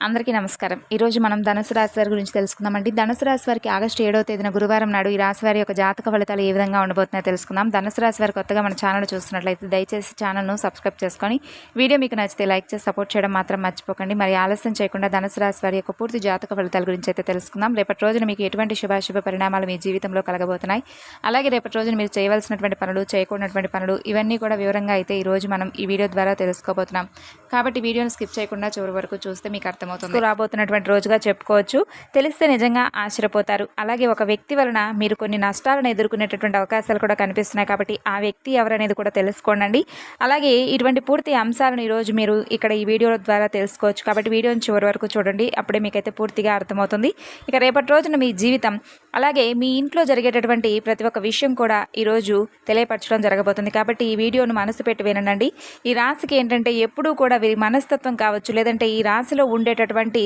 అందరికీ నమస్కారం. ఈరోజు మనం ధనుసు రాశి వారి గురించి తెలుసుకుందామండి. ధనుసు రాశి వారికి ఆగస్టు ఏడవ తేదీన గురువారం నాడు ఈ రాశి వారి యొక్క జాతక ఫలితాలు ఏ విధంగా ఉండబోతున్నాయో తెలుసుకుందాం. ధనుసు రాశి వారి కొత్తగా మన ఛానల్ చూస్తున్నట్లయితే దయచేసి ఛానల్ను సబ్స్క్రైబ్ చేసుకొని వీడియో మీకు నచ్చితే లైక్ చేసి సపోర్ట్ చేయడం మాత్రం మర్చిపోకండి. మరి ఆలస్యం చేయకుండా ధనుసు రాశి వారి యొక్క పూర్తి జాతక ఫలితాల గురించి అయితే తెలుసుకుందాం. రేపటి రోజున మీకు ఎటువంటి శుభాశుభ పరిణామాలు మీ జీవితంలో కలగబోతున్నాయి? అలాగే రేపటి రోజున మీరు చేయవలసినటువంటి పనులు చేయకూడనటువంటి పనులు ఇవన్నీ కూడా వివరంగా అయితే ఈరోజు మనం ఈ వీడియో ద్వారా తెలుసుకోబోతున్నాం. కాబట్టి వీడియోని స్కిప్ చేయకుండా చివరి వరకు చూస్తే మీకు అర్థం అర్థమవుతుంది. రాబోతున్నటువంటి రోజుగా చెప్పుకోవచ్చు. తెలిస్తే నిజంగా ఆశ్చర్యపోతారు. అలాగే ఒక వ్యక్తి వలన మీరు కొన్ని నష్టాలను ఎదుర్కొనేటటువంటి అవకాశాలు కూడా కనిపిస్తున్నాయి కాబట్టి ఆ వ్యక్తి ఎవరనేది కూడా తెలుసుకోండి అలాగే ఇటువంటి పూర్తి అంశాలను ఈరోజు మీరు ఇక్కడ ఈ వీడియో ద్వారా తెలుసుకోవచ్చు. కాబట్టి వీడియోని చివరి వరకు చూడండి. అప్పుడే మీకైతే పూర్తిగా అర్థమవుతుంది. ఇక రేపటి రోజున మీ జీవితం అలాగే మీ ఇంట్లో జరిగేటటువంటి ప్రతి ఒక్క విషయం కూడా ఈరోజు తెలియపరచడం జరగబోతుంది. కాబట్టి ఈ వీడియోను మనసు పెట్టి వినండి ఈ రాశికి ఏంటంటే ఎప్పుడూ కూడా వీరి మనస్తత్వం కావచ్చు లేదంటే ఈ రాశిలో ఉండే ఉండేటటువంటి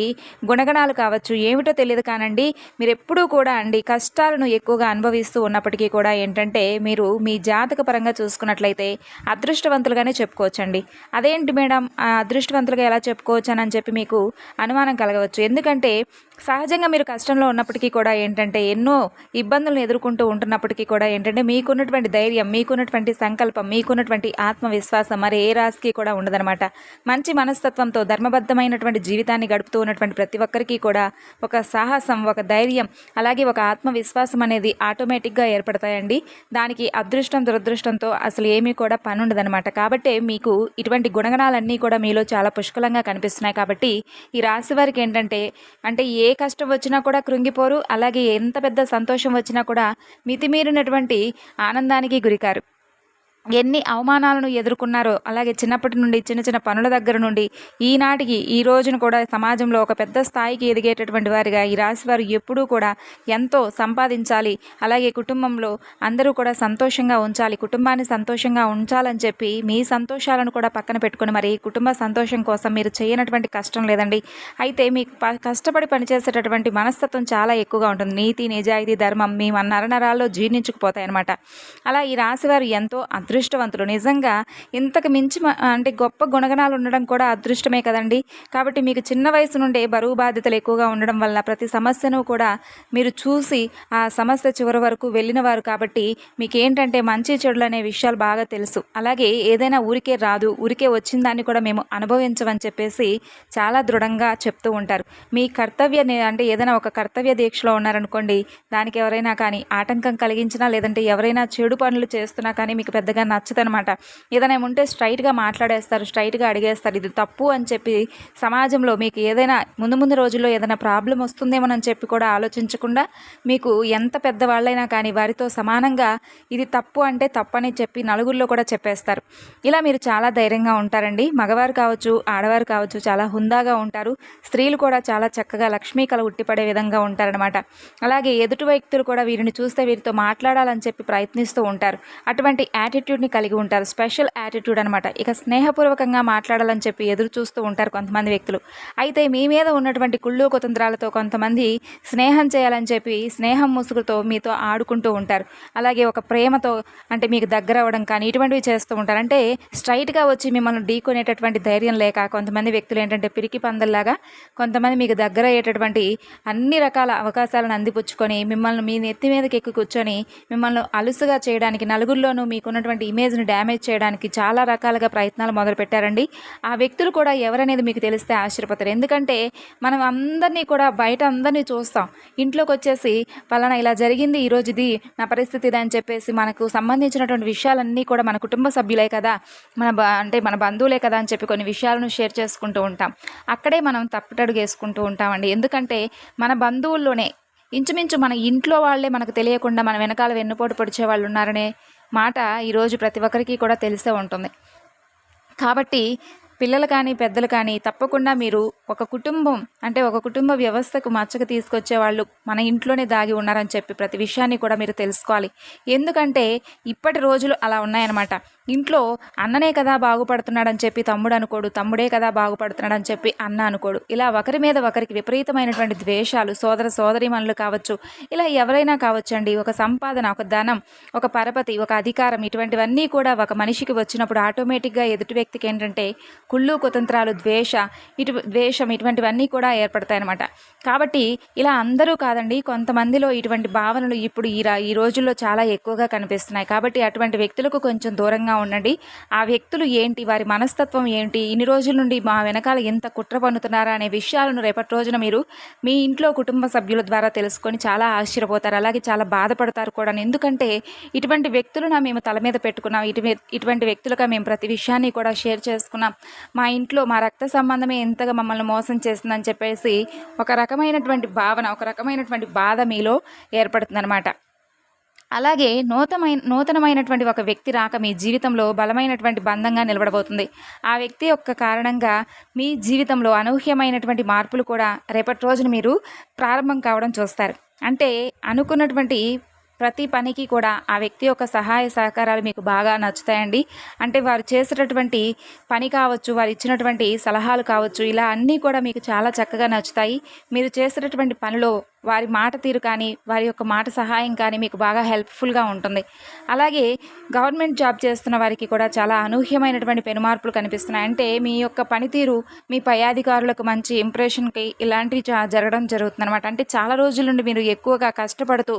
గుణగణాలు కావచ్చు ఏమిటో తెలియదు కానండి. మీరు ఎప్పుడూ కూడా అండి కష్టాలను ఎక్కువగా అనుభవిస్తూ ఉన్నప్పటికీ కూడా ఏంటంటే మీరు మీ జాతక పరంగా చూసుకున్నట్లయితే అదృష్టవంతులుగానే చెప్పుకోవచ్చండి. అదేంటి మేడం ఆ అదృష్టవంతులుగా ఎలా చెప్పుకోవచ్చు అని చెప్పి మీకు అనుమానం కలగవచ్చు. ఎందుకంటే సహజంగా మీరు కష్టంలో ఉన్నప్పటికీ కూడా ఏంటంటే ఎన్నో ఇబ్బందులను ఎదుర్కొంటూ ఉంటున్నప్పటికీ కూడా ఏంటంటే మీకున్నటువంటి ధైర్యం మీకున్నటువంటి సంకల్పం మీకున్నటువంటి ఆత్మవిశ్వాసం మరి ఏ రాశికి కూడా ఉండదనమాట మంచి మనస్తత్వంతో ధర్మబద్ధమైనటువంటి జీవితాన్ని గడుపుతూ ఉన్నటువంటి ప్రతి ఒక్కరికి కూడా ఒక సాహసం ఒక ధైర్యం అలాగే ఒక ఆత్మవిశ్వాసం అనేది ఆటోమేటిక్గా ఏర్పడతాయండి. దానికి అదృష్టం దురదృష్టంతో అసలు ఏమీ కూడా పని ఉండదనమాట కాబట్టి మీకు ఇటువంటి గుణగణాలన్నీ కూడా మీలో చాలా పుష్కలంగా కనిపిస్తున్నాయి. కాబట్టి ఈ రాశి వారికి ఏంటంటే అంటే ఏ ఏ కష్టం వచ్చినా కూడా కృంగిపోరు. అలాగే ఎంత పెద్ద సంతోషం వచ్చినా కూడా మితిమీరినటువంటి ఆనందానికి గురికారు. ఎన్ని అవమానాలను ఎదుర్కొన్నారో అలాగే చిన్నప్పటి నుండి చిన్న చిన్న పనుల దగ్గర నుండి ఈనాటికి ఈ రోజున కూడా సమాజంలో ఒక పెద్ద స్థాయికి ఎదిగేటటువంటి వారిగా ఈ రాశి వారు ఎప్పుడూ కూడా ఎంతో సంపాదించాలి. అలాగే కుటుంబంలో అందరూ కూడా సంతోషంగా ఉంచాలి. కుటుంబాన్ని సంతోషంగా ఉంచాలని చెప్పి మీ సంతోషాలను కూడా పక్కన పెట్టుకుని మరి కుటుంబ సంతోషం కోసం మీరు చేయనటువంటి కష్టం లేదండి. అయితే మీకు ప- కష్టపడి పనిచేసేటటువంటి మనస్తత్వం చాలా ఎక్కువగా ఉంటుంది. నీతి నిజాయితీ ధర్మం మీ నరనరాల్లో జీర్ణించుకుపోతాయి అనమాట అలా ఈ రాశి వారు ఎంతో అదృష్టవంతులు. నిజంగా ఇంతకు మించి మ- అంటే గొప్ప గుణగణాలు ఉండడం కూడా అదృష్టమే కదండి. కాబట్టి మీకు చిన్న వయసు నుండే బరువు బాధ్యతలు ఎక్కువగా ఉండడం వల్ల ప్రతి సమస్యను కూడా మీరు చూసి ఆ సమస్య చివరి వరకు వెళ్ళిన వారు కాబట్టి మీకు ఏంటంటే మంచి చెడులు అనే విషయాలు బాగా తెలుసు. అలాగే ఏదైనా ఊరికే రాదు ఊరికే వచ్చిన దాన్ని కూడా మేము అనుభవించమని చెప్పేసి చాలా దృఢంగా చెప్తూ ఉంటారు. మీ కర్తవ్య అంటే ఏదైనా ఒక కర్తవ్య దీక్షలో ఉన్నారనుకోండి దానికి ఎవరైనా కానీ ఆటంకం కలిగించినా లేదంటే ఎవరైనా చెడు పనులు చేస్తున్నా కానీ మీకు పెద్దగా నచ్చదనమాట. ఏదైనా ఉంటే స్ట్రైట్గా మాట్లాడేస్తారు స్ట్రైట్గా అడిగేస్తారు. ఇది తప్పు అని చెప్పి సమాజంలో మీకు ఏదైనా ముందు ముందు రోజుల్లో ఏదైనా ప్రాబ్లం వస్తుందేమోనని చెప్పి కూడా ఆలోచించకుండా మీకు ఎంత పెద్దవాళ్ళైనా కానీ వారితో సమానంగా ఇది తప్పు అంటే తప్పు అని చెప్పి నలుగురిలో కూడా చెప్పేస్తారు. ఇలా మీరు చాలా ధైర్యంగా ఉంటారండి. మగవారు కావచ్చు ఆడవారు కావచ్చు చాలా హుందాగా ఉంటారు. స్త్రీలు కూడా చాలా చక్కగా లక్ష్మీ కళ ఉట్టిపడే విధంగా ఉంటారనమాట. అలాగే ఎదుటి వ్యక్తులు కూడా వీరిని చూస్తే వీరితో మాట్లాడాలని చెప్పి ప్రయత్నిస్తూ ఉంటారు. అటువంటి యాటిట్యూడ్ని కలిగి ఉంటారు. స్పెషల్ యాటిట్యూడ్ అనమాట ఇక స్నేహపూర్వకంగా మాట్లాడాలని చెప్పి ఎదురు చూస్తూ ఉంటారు కొంతమంది వ్యక్తులు. అయితే మీ మీద ఉన్నటువంటి కుళ్ళు కుతంత్రాలతో కొంతమంది స్నేహం చేయాలని చెప్పి స్నేహం ముసుగుతో మీతో ఆడుకుంటూ ఉంటారు. అలాగే ఒక ప్రేమతో అంటే మీకు దగ్గర అవ్వడం కానీ ఇటువంటివి చేస్తూ ఉంటారు. అంటే స్ట్రైట్గా వచ్చి మిమ్మల్ని ఢీకొనేటటువంటి ధైర్యం లేక కొంతమంది వ్యక్తులు ఏంటంటే పిరికి పందల్లాగా కొంతమంది మీకు దగ్గర అయ్యేటటువంటి అన్ని రకాల అవకాశాలను అందిపుచ్చుకొని మిమ్మల్ని మీ నెత్తి మీదకి ఎక్కి కూర్చొని మిమ్మల్ని అలుసుగా చేయడానికి నలుగురిలోనూ మీకున్నటువంటి ఇమేజ్ని డ్యామేజ్ చేయడానికి చాలా రకాలుగా ప్రయత్నాలు మొదలుపెట్టారండి. ఆ వ్యక్తులు కూడా ఎవరనేది మీకు తెలిస్తే ఆశ్చర్యపోతారు. ఎందుకంటే మనం అందరినీ కూడా బయట అందరినీ చూస్తాం. ఇంట్లోకి వచ్చేసి పలానా ఇలా జరిగింది ఈరోజు ఇది నా పరిస్థితి ఇది అని చెప్పేసి మనకు సంబంధించినటువంటి విషయాలన్నీ కూడా మన కుటుంబ సభ్యులే కదా మన అంటే మన బంధువులే కదా అని చెప్పి కొన్ని విషయాలను షేర్ చేసుకుంటూ ఉంటాం. అక్కడే మనం తప్పుటడుగు వేసుకుంటూ ఉంటామండి. ఎందుకంటే మన బంధువుల్లోనే ఇంచుమించు మన ఇంట్లో వాళ్ళే మనకు తెలియకుండా మన వెనకాల వెన్నుపోటు పొడిచే వాళ్ళు ఉన్నారనే మాట ఈరోజు ప్రతి ఒక్కరికి కూడా తెలిసే ఉంటుంది. కాబట్టి పిల్లలు కానీ పెద్దలు కానీ తప్పకుండా మీరు ఒక కుటుంబం అంటే ఒక కుటుంబ వ్యవస్థకు మచ్చక తీసుకొచ్చే వాళ్ళు మన ఇంట్లోనే దాగి ఉన్నారని చెప్పి ప్రతి విషయాన్ని కూడా మీరు తెలుసుకోవాలి. ఎందుకంటే ఇప్పటి రోజులు అలా ఉన్నాయన్నమాట. ఇంట్లో అన్ననే కదా బాగుపడుతున్నాడని చెప్పి తమ్ముడు అనుకోడు తమ్ముడే కదా బాగుపడుతున్నాడని చెప్పి అన్న అనుకోడు. ఇలా ఒకరి మీద ఒకరికి విపరీతమైనటువంటి ద్వేషాలు సోదర సోదరిమణులు కావచ్చు ఇలా ఎవరైనా కావచ్చు అండి ఒక సంపాదన ఒక ధనం ఒక పరపతి ఒక అధికారం ఇటువంటివన్నీ కూడా ఒక మనిషికి వచ్చినప్పుడు ఆటోమేటిక్గా ఎదుటి వ్యక్తికి ఏంటంటే కుళ్ళు కుతంత్రాలు ద్వేష ఇటు ద్వేషం ఇటువంటివన్నీ కూడా ఏర్పడతాయన్నమాట. కాబట్టి ఇలా అందరూ కాదండి కొంతమందిలో ఇటువంటి భావనలు ఇప్పుడు ఈ ఈ రోజుల్లో చాలా ఎక్కువగా కనిపిస్తున్నాయి. కాబట్టి అటువంటి వ్యక్తులకు కొంచెం దూరంగా ఉండండి. ఆ వ్యక్తులు ఏంటి? వారి మనస్తత్వం ఏంటి? ఇన్ని రోజుల నుండి మా వెనకాల ఎంత కుట్ర పన్నుతున్నారా అనే విషయాలను రేపటి రోజున మీరు మీ ఇంట్లో కుటుంబ సభ్యుల ద్వారా తెలుసుకొని చాలా ఆశ్చర్యపోతారు. అలాగే చాలా బాధపడతారు కూడా. ఎందుకంటే ఇటువంటి వ్యక్తులను మేము తల మీద పెట్టుకున్నాం. ఇటు ఇటువంటి వ్యక్తులుగా మేము ప్రతి విషయాన్ని కూడా షేర్ చేసుకున్నాం. మా ఇంట్లో మా రక్త సంబంధమే ఎంతగా మమ్మల్ని మోసం చేస్తుందని చెప్పేసి ఒక రకమైనటువంటి భావన ఒక రకమైనటువంటి బాధ మీలో ఏర్పడుతుందన్నమాట. అలాగే నూతనమైన నూతనమైనటువంటి ఒక వ్యక్తి రాక మీ జీవితంలో బలమైనటువంటి బంధంగా నిలబడబోతుంది. ఆ వ్యక్తి యొక్క కారణంగా మీ జీవితంలో అనూహ్యమైనటువంటి మార్పులు కూడా రేపటి రోజున మీరు ప్రారంభం కావడం చూస్తారు. అంటే అనుకున్నటువంటి ప్రతి పనికి కూడా ఆ వ్యక్తి యొక్క సహాయ సహకారాలు మీకు బాగా నచ్చుతాయండి. అంటే వారు చేసేటటువంటి పని కావచ్చు వారు ఇచ్చినటువంటి సలహాలు కావచ్చు ఇలా అన్నీ కూడా మీకు చాలా చక్కగా నచ్చుతాయి. మీరు చేసేటటువంటి పనిలో వారి మాట తీరు కానీ వారి యొక్క మాట సహాయం కానీ మీకు బాగా హెల్ప్ఫుల్గా ఉంటుంది. అలాగే గవర్నమెంట్ జాబ్ చేస్తున్న వారికి కూడా చాలా అనూహ్యమైనటువంటి పెనుమార్పులు కనిపిస్తున్నాయి. అంటే మీ యొక్క పనితీరు మీ పై అధికారులకు మంచి ఇంప్రెషన్కి ఇలాంటివి జరగడం జరుగుతుంది అనమాట అంటే చాలా రోజుల నుండి మీరు ఎక్కువగా కష్టపడుతూ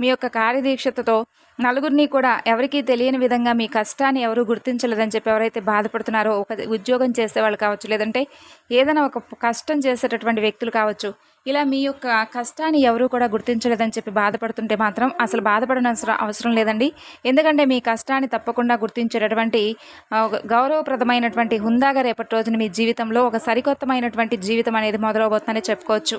మీ యొక్క కార్యదీక్షతతో నలుగురిని కూడా ఎవరికీ తెలియని విధంగా మీ కష్టాన్ని ఎవరు గుర్తించలేదని చెప్పి ఎవరైతే బాధపడుతున్నారో ఒక ఉద్యోగం చేసేవాళ్ళు కావచ్చు లేదంటే ఏదైనా ఒక కష్టం చేసేటటువంటి వ్యక్తులు కావచ్చు ఇలా మీ యొక్క కష్టాన్ని ఎవరు కూడా గుర్తించలేదని చెప్పి బాధపడుతుంటే మాత్రం అసలు బాధపడనవసరం అవసరం లేదండి. ఎందుకంటే మీ కష్టాన్ని తప్పకుండా గుర్తించేటటువంటి గౌరవప్రదమైనటువంటి హుందాగా రేపటి రోజున మీ జీవితంలో ఒక సరికొత్తమైనటువంటి జీవితం అనేది మొదలవబోతుందని చెప్పుకోవచ్చు.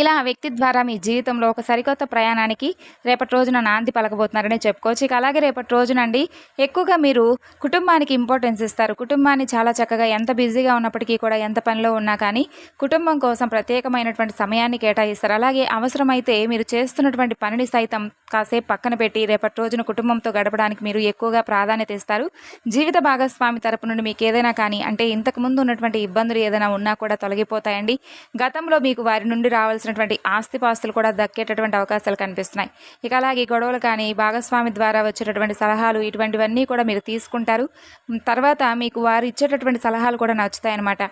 ఇలా ఆ వ్యక్తి ద్వారా మీ జీవితంలో ఒక సరికొత్త ప్రయాణానికి రేపటి రోజున నాంది పలకబోతున్నారని చెప్పుకోవచ్చు. ఇక అలాగే రేపటి రోజునండి ఎక్కువగా మీరు కుటుంబానికి ఇంపార్టెన్స్ ఇస్తారు. కుటుంబాన్ని చాలా చక్కగా ఎంత బిజీగా ఉన్నప్పటికీ కూడా ఎంత పనిలో ఉన్నా కానీ కుటుంబం కోసం ప్రత్యేకమైనటువంటి సమయాన్ని కేటాయిస్తారు. అలాగే అవసరమైతే మీరు చేస్తున్నటువంటి పనిని సైతం కాసేపు పక్కన పెట్టి రేపటి రోజున కుటుంబంతో గడపడానికి మీరు ఎక్కువగా ప్రాధాన్యత ఇస్తారు. జీవిత భాగస్వామి తరపు నుండి మీకు ఏదైనా కానీ అంటే ఇంతకుముందు ఉన్నటువంటి ఇబ్బందులు ఏదైనా ఉన్నా కూడా తొలగిపోతాయండి. గతంలో మీకు వారి నుండి రావాల్సిన కావాల్సినటువంటి ఆస్తిపాస్తులు కూడా దక్కేటటువంటి అవకాశాలు కనిపిస్తున్నాయి. ఇక అలాగే గొడవలు కానీ భాగస్వామి ద్వారా వచ్చేటటువంటి సలహాలు ఇటువంటివన్నీ కూడా మీరు తీసుకుంటారు. తర్వాత మీకు వారు ఇచ్చేటటువంటి సలహాలు కూడా నచ్చుతాయన్నమాట.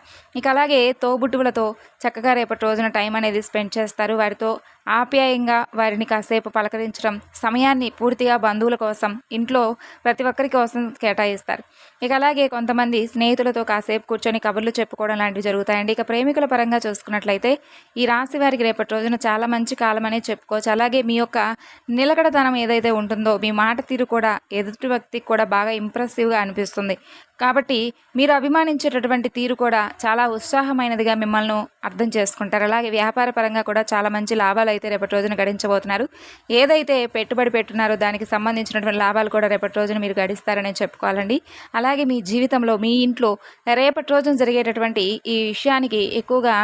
ఇక అలాగే తోబుట్టువులతో చక్కగా రేపటి రోజున టైం అనేది స్పెండ్ చేస్తారు. వారితో ఆప్యాయంగా వారిని కాసేపు పలకరించడం సమయాన్ని పూర్తిగా బంధువుల కోసం ఇంట్లో ప్రతి ఒక్కరి కోసం కేటాయిస్తారు. ఇక అలాగే కొంతమంది స్నేహితులతో కాసేపు కూర్చొని కబుర్లు చెప్పుకోవడం లాంటివి జరుగుతాయండి. ఇక ప్రేమికుల పరంగా చూసుకున్నట్లయితే ఈ రాశి వారికి రేపటి రోజున చాలా మంచి కాలం అనేది చెప్పుకోవచ్చు. అలాగే మీ యొక్క నిలకడతనం ఏదైతే ఉంటుందో మీ మాట తీరు కూడా ఎదుటి వ్యక్తికి కూడా బాగా ఇంప్రెసివ్గా అనిపిస్తుంది. కాబట్టి మీరు అభిమానించేటటువంటి తీరు కూడా చాలా ఉత్సాహమైనదిగా మిమ్మల్ని అర్థం చేసుకుంటారు. అలాగే వ్యాపార పరంగా కూడా చాలా మంచి లాభాలు అయితే రేపటి రోజున గడించబోతున్నారు. ఏదైతే పెట్టుబడి పెట్టున్నారో దానికి సంబంధించినటువంటి లాభాలు కూడా రేపటి రోజున మీరు గడిస్తారని చెప్పుకోవాలండి. అలాగే మీ జీవితంలో మీ ఇంట్లో రేపటి రోజున జరిగేటటువంటి ఈ విషయానికి ఎక్కువగా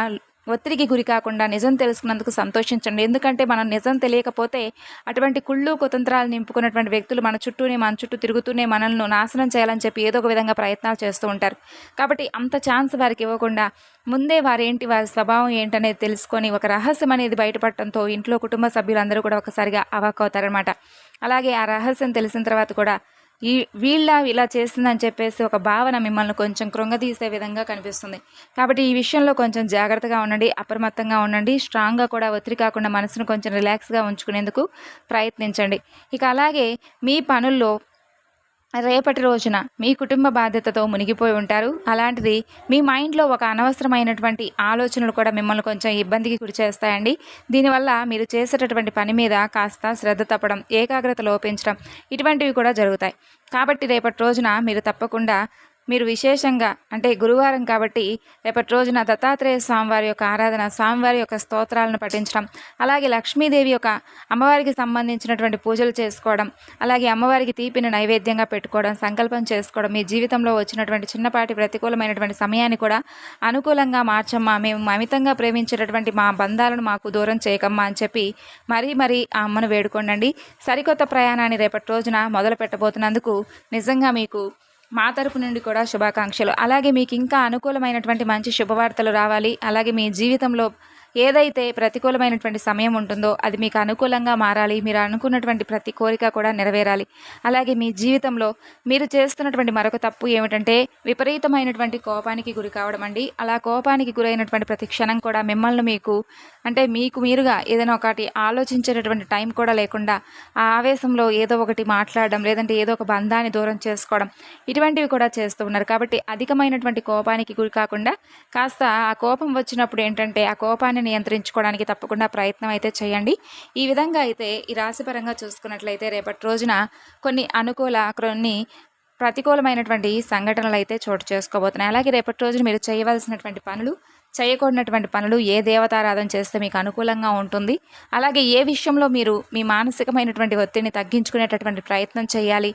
ఒత్తిడికి గురి కాకుండా నిజం తెలుసుకున్నందుకు సంతోషించండి. ఎందుకంటే మనం నిజం తెలియకపోతే అటువంటి కుళ్ళు కుతంత్రాలు నింపుకున్నటువంటి వ్యక్తులు మన చుట్టూనే మన చుట్టూ తిరుగుతూనే మనల్ని నాశనం చేయాలని చెప్పి ఏదో ఒక విధంగా ప్రయత్నాలు చేస్తూ ఉంటారు. కాబట్టి అంత ఛాన్స్ వారికి ఇవ్వకుండా ముందే వారేంటి వారి స్వభావం ఏంటనేది తెలుసుకొని ఒక రహస్యం అనేది బయటపడటంతో ఇంట్లో కుటుంబ సభ్యులందరూ కూడా ఒకసారిగా అవాక్ అలాగే ఆ రహస్యం తెలిసిన తర్వాత కూడా ఈ వీళ్ళ ఇలా చేస్తుందని చెప్పేసి ఒక భావన మిమ్మల్ని కొంచెం కృంగదీసే విధంగా కనిపిస్తుంది. కాబట్టి ఈ విషయంలో కొంచెం జాగ్రత్తగా ఉండండి అప్రమత్తంగా ఉండండి స్ట్రాంగ్గా కూడా ఒత్తిడి కాకుండా మనసును కొంచెం రిలాక్స్గా ఉంచుకునేందుకు ప్రయత్నించండి. ఇక అలాగే మీ పనుల్లో రేపటి రోజున మీ కుటుంబ బాధ్యతతో మునిగిపోయి ఉంటారు. అలాంటిది మీ మైండ్లో ఒక అనవసరమైనటువంటి ఆలోచనలు కూడా మిమ్మల్ని కొంచెం ఇబ్బందికి గురి చేస్తాయండి. దీనివల్ల మీరు చేసేటటువంటి పని మీద కాస్త శ్రద్ధ తప్పడం ఏకాగ్రత లోపించడం ఇటువంటివి కూడా జరుగుతాయి. కాబట్టి రేపటి రోజున మీరు తప్పకుండా మీరు విశేషంగా అంటే గురువారం కాబట్టి రేపటి రోజున దత్తాత్రేయ స్వామివారి యొక్క ఆరాధన స్వామివారి యొక్క స్తోత్రాలను పఠించడం అలాగే లక్ష్మీదేవి యొక్క అమ్మవారికి సంబంధించినటువంటి పూజలు చేసుకోవడం అలాగే అమ్మవారికి తీపిని నైవేద్యంగా పెట్టుకోవడం సంకల్పం చేసుకోవడం మీ జీవితంలో వచ్చినటువంటి చిన్నపాటి ప్రతికూలమైనటువంటి సమయాన్ని కూడా అనుకూలంగా మార్చమ్మా. మేము అమితంగా ప్రేమించేటటువంటి మా బంధాలను మాకు దూరం చేయకమ్మా అని చెప్పి మరీ మరీ ఆ అమ్మను వేడుకోండి సరికొత్త ప్రయాణాన్ని రేపటి రోజున మొదలు పెట్టబోతున్నందుకు నిజంగా మీకు మా తరపు నుండి కూడా శుభాకాంక్షలు. అలాగే మీకు ఇంకా అనుకూలమైనటువంటి మంచి శుభవార్తలు రావాలి. అలాగే మీ జీవితంలో ఏదైతే ప్రతికూలమైనటువంటి సమయం ఉంటుందో అది మీకు అనుకూలంగా మారాలి మీరు అనుకున్నటువంటి ప్రతి కోరిక కూడా నెరవేరాలి. అలాగే మీ జీవితంలో మీరు చేస్తున్నటువంటి మరొక తప్పు ఏమిటంటే విపరీతమైనటువంటి కోపానికి గురి కావడం అండి. అలా కోపానికి గురైనటువంటి ప్రతి క్షణం కూడా మిమ్మల్ని మీకు అంటే మీకు మీరుగా ఏదైనా ఒకటి ఆలోచించేటటువంటి టైం కూడా లేకుండా ఆ ఆవేశంలో ఏదో ఒకటి మాట్లాడడం లేదంటే ఏదో ఒక బంధాన్ని దూరం చేసుకోవడం ఇటువంటివి కూడా చేస్తూ ఉన్నారు. కాబట్టి అధికమైనటువంటి కోపానికి గురి కాకుండా కాస్త ఆ కోపం వచ్చినప్పుడు ఏంటంటే ఆ కోపాన్ని నియంత్రించుకోవడానికి తప్పకుండా ప్రయత్నం అయితే చేయండి. ఈ విధంగా అయితే ఈ రాశిపరంగా చూసుకున్నట్లయితే రేపటి రోజున కొన్ని అనుకూల కొన్ని ప్రతికూలమైనటువంటి సంఘటనలు అయితే చోటు చేసుకోబోతున్నాయి. అలాగే రేపటి రోజున మీరు చేయవలసినటువంటి పనులు చేయకూడనటువంటి పనులు ఏ దేవతారాధన చేస్తే మీకు అనుకూలంగా ఉంటుంది అలాగే ఏ విషయంలో మీరు మీ మానసికమైనటువంటి ఒత్తిడిని తగ్గించుకునేటటువంటి ప్రయత్నం చేయాలి